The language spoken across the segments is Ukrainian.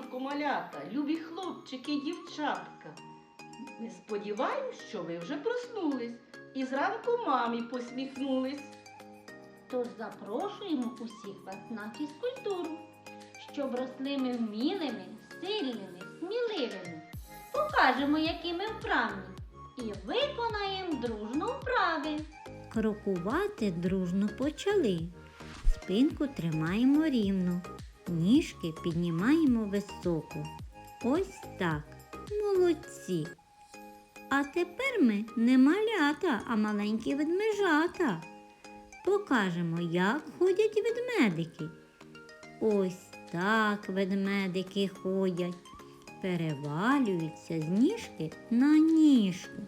ранку, малята, любі хлопчики дівчатка. Ми сподіваємось, що ви вже проснулись і зранку мамі посміхнулись. Тож запрошуємо усіх вас на фізкультуру, щоб росли ми вмілими, сильними, сміливими. Покажемо, які ми вправні, і виконаємо дружно вправи. Крокувати дружно почали. Спинку тримаємо рівно, ніжки піднімаємо високо. Ось так. Молодці. А тепер ми не малята, а маленькі ведмежата. Покажемо, як ходять ведмедики. Ось так ведмедики ходять, перевалюються з ніжки на ніжку.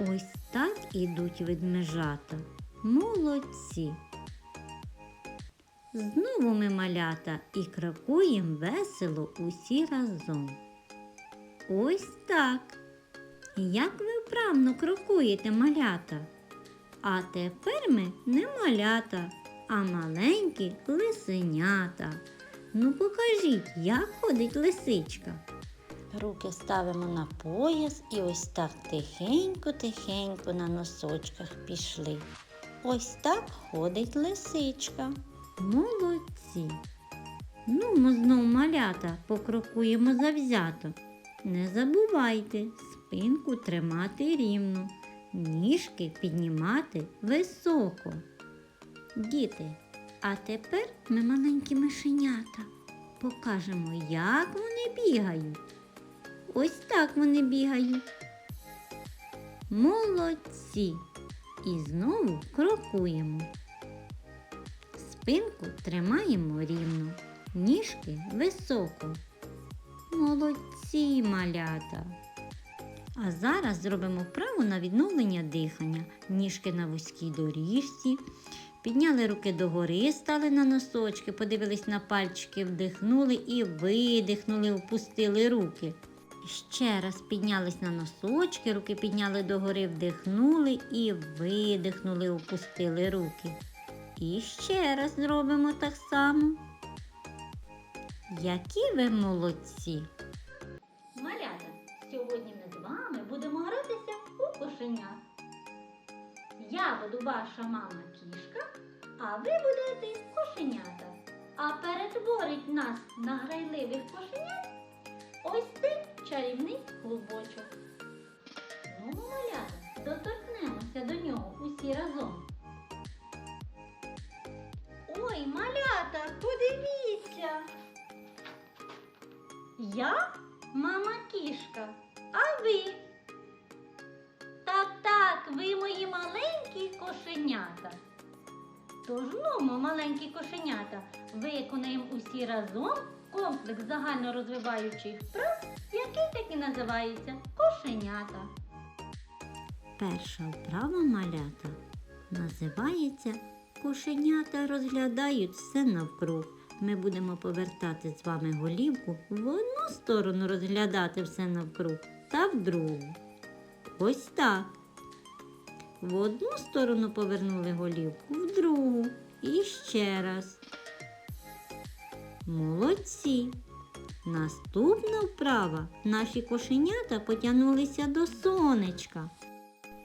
Ось так ідуть ведмежата. Молодці. Знову ми малята і крокуємо весело усі разом. Ось так. Як ви вправно крокуєте малята? А тепер ми не малята, а маленькі лисенята. Ну покажіть, як ходить лисичка. Руки ставимо на пояс і ось так тихенько-тихенько на носочках пішли. Ось так ходить лисичка. Молодці. Ну, ми знов малята покрокуємо завзято. Не забувайте спинку тримати рівно, ніжки піднімати високо. Діти, а тепер ми маленькі мишенята. Покажемо, як вони бігають. Ось так вони бігають. Молодці. І знову крокуємо. Спинку тримаємо рівно, ніжки високо. Молодці малята. А зараз зробимо вправу на відновлення дихання. Ніжки на вузькій доріжці. Підняли руки догори, стали на носочки, подивились на пальчики, вдихнули і видихнули, опустили руки. Ще раз піднялись на носочки, руки підняли догори, вдихнули і видихнули, опустили руки. І ще раз зробимо так само. Які ви молодці! Малята, сьогодні ми з вами будемо гратися у кошеня. Я буду ваша мама кішка, а ви будете кошенята. А перетворить нас на грайливих кошенят ось цей чарівний клубочок. Ну, малята, доторкнемося до нього усі разом. Ой, малята, подивіться. Я мама кішка, а ви? Так, так, ви мої маленькі кошенята. Тож ну, маленькі кошенята, виконаємо усі разом комплекс загальнорозвиваючих вправ, який так і називається кошенята. Перша вправа малята називається Кошенята розглядають все навкруг. Ми будемо повертати з вами голівку в одну сторону розглядати все навкруг та в другу. Ось так. В одну сторону повернули голівку, в другу. І ще раз. Молодці. Наступна вправа. Наші кошенята потягнулися до сонечка.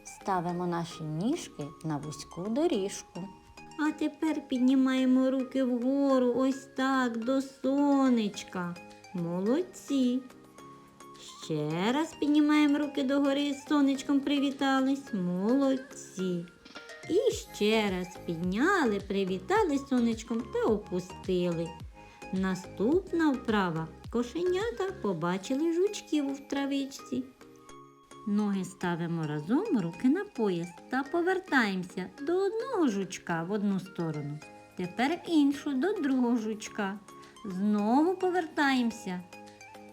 Ставимо наші ніжки на вузьку доріжку. А тепер піднімаємо руки вгору, ось так, до сонечка. Молодці. Ще раз піднімаємо руки догори, з сонечком привітались. Молодці. І ще раз підняли, привітали сонечком та опустили. Наступна вправа. Кошенята побачили жучків в травичці. Ноги ставимо разом, руки на пояс та повертаємося до одного жучка в одну сторону. Тепер іншу до другого жучка. Знову повертаємося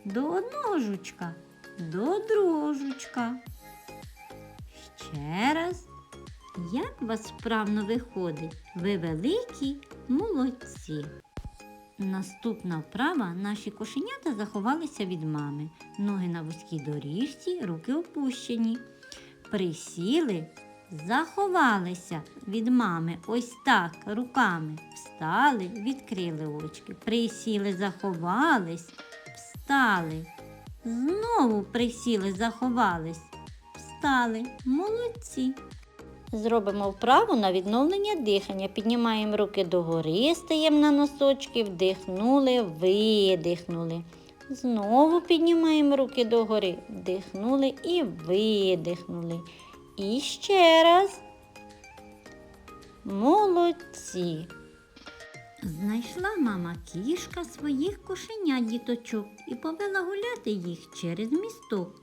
до одного жучка, до другого жучка. Ще раз. Як вас вправно виходить? Ви великі молодці. Наступна вправа наші кошенята заховалися від мами. Ноги на вузькій доріжці, руки опущені. Присіли заховалися від мами ось так руками. Встали, відкрили очки, присіли, заховались, встали. Знову присіли, заховались, встали. Молодці. Зробимо вправу на відновлення дихання. Піднімаємо руки догори, стаємо на носочки, вдихнули, видихнули. Знову піднімаємо руки догори, вдихнули і видихнули. І ще раз. Молодці. Знайшла мама кішка своїх кошенят діточок і повела гуляти їх через місток.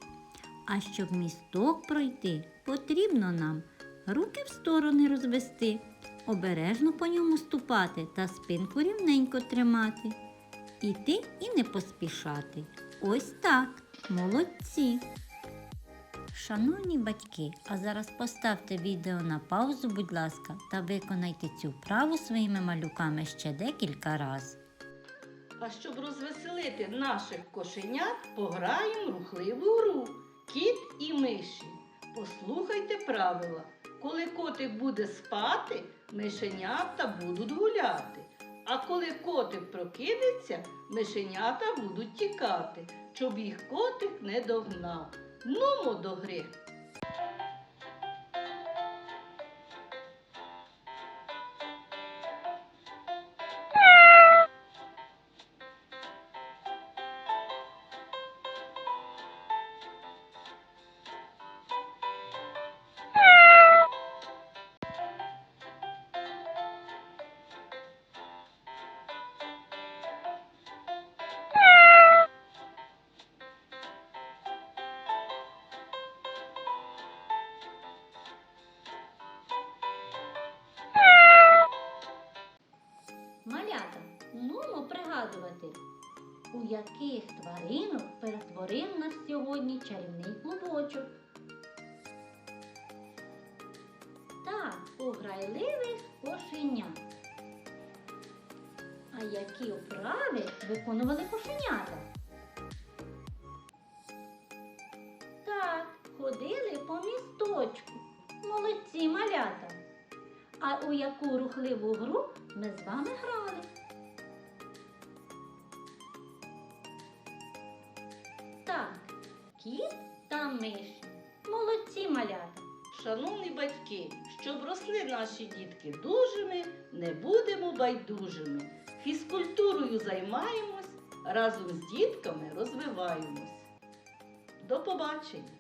А щоб місток пройти, потрібно нам руки в сторони розвести, обережно по ньому ступати та спинку рівненько тримати. Іти і не поспішати. Ось так, молодці. Шановні батьки, а зараз поставте відео на паузу, будь ласка, та виконайте цю вправу своїми малюками ще декілька разів. А щоб розвеселити наших кошенят, пограємо рухливу гру Кіт і миші. Послухайте правила. Коли котик буде спати, мишенята будуть гуляти. А коли котик прокинеться, мишенята будуть тікати, щоб їх котик не догнав. Нумо до гри. Нумо у яких тваринок перетворив нас сьогодні чарівний клубочок. Так, у грайливих кошенят. А які вправи виконували кошенята? Так, ходили по місточку. Молодці малята. А у яку рухливу гру ми з вами грали? Кіт та миш. Молодці малята. Шановні батьки, щоб росли наші дітки дужими, не будемо байдужими. Фізкультурою займаємось, разом з дітками розвиваємось. До побачення!